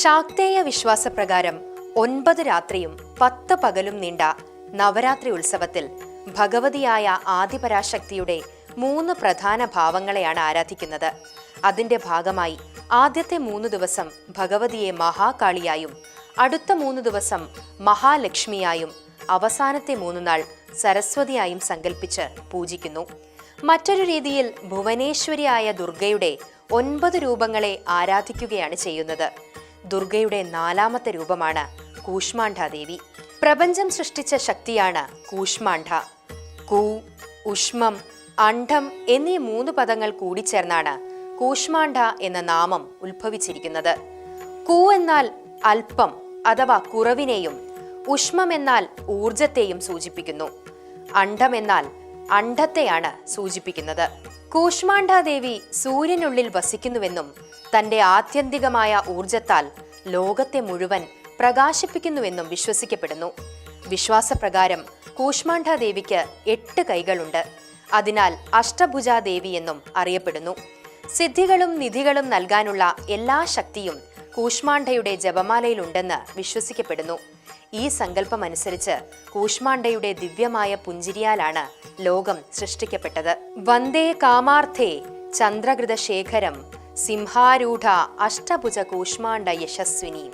ശാക്തേയ വിശ്വാസപ്രകാരം ഒൻപത് രാത്രിയും പത്ത് പകലും നീണ്ട നവരാത്രി ഉത്സവത്തിൽ ഭഗവതിയായ ആദിപരാശക്തിയുടെ മൂന്ന് പ്രധാന ഭാവങ്ങളെയാണ് ആരാധിക്കുന്നത്. അതിന്റെ ഭാഗമായി ആദ്യത്തെ മൂന്ന് ദിവസം ഭഗവതിയെ മഹാകാളിയായും അടുത്ത മൂന്ന് ദിവസം മഹാലക്ഷ്മിയായും അവസാനത്തെ മൂന്ന് നാൾ സരസ്വതിയായും സങ്കല്പിച്ച് പൂജിക്കുന്നു. മറ്റൊരു രീതിയിൽ ഭുവനേശ്വരിയായ ദുർഗയുടെ ഒൻപത് രൂപങ്ങളെ ആരാധിക്കുകയാണ് ചെയ്യുന്നത്. ദുർഗയുടെ നാലാമത്തെ രൂപമാണ് കൂഷ്മാണ്ഡാദേവി. പ്രപഞ്ചം സൃഷ്ടിച്ച ശക്തിയാണ് കൂഷ്മാണ്ഡ. കൂ ഉഷ്മം അണ്ഡം എന്നീ മൂന്ന് പദങ്ങൾ കൂടിച്ചേർന്നാണ് കൂഷ്മാണ്ഡ എന്ന നാമം ഉത്ഭവിച്ചിരിക്കുന്നത്. കൂ എന്നാൽ അല്പം അഥവാ കുറവിനെയും ഉഷ്മം എന്നാൽ ഊർജത്തെയും സൂചിപ്പിക്കുന്നു. അണ്ഡം എന്നാൽ അണ്ഡത്തെയാണ് സൂചിപ്പിക്കുന്നത്. കൂഷ്മാണ്ഡാദേവി സൂര്യനുള്ളിൽ വസിക്കുന്നുവെന്നും തന്റെ ആത്യന്തികമായ ഊർജത്താൽ ലോകത്തെ മുഴുവൻ പ്രകാശിപ്പിക്കുന്നുവെന്നും വിശ്വസിക്കപ്പെടുന്നു. വിശ്വാസപ്രകാരം കൂഷ്മാണ്ഡാദേവിക്ക് എട്ട് കൈകളുണ്ട്. അതിനാൽ അഷ്ടഭുജാദേവി എന്നും അറിയപ്പെടുന്നു. സിദ്ധികളും നിധികളും നൽകാനുള്ള എല്ലാ ശക്തിയും കൂഷ്മാണ്ഡയുടെ ജപമാലയിലുണ്ടെന്ന് വിശ്വസിക്കപ്പെടുന്നു. ഈ സങ്കല്പമനുസരിച്ച് കൂഷ്മാണ്ഡയുടെ ദിവ്യമായ പുഞ്ചിരിയാലാണ് ലോകം സൃഷ്ടിക്കപ്പെട്ടത്. വന്ദേ കാമാർത്ഥേ ചന്ദ്രകൃത ശേഖരം സിംഹാരൂഢ അഷ്ടഭുജ കൂഷ്മാണ്ഡ യശസ്വിനി.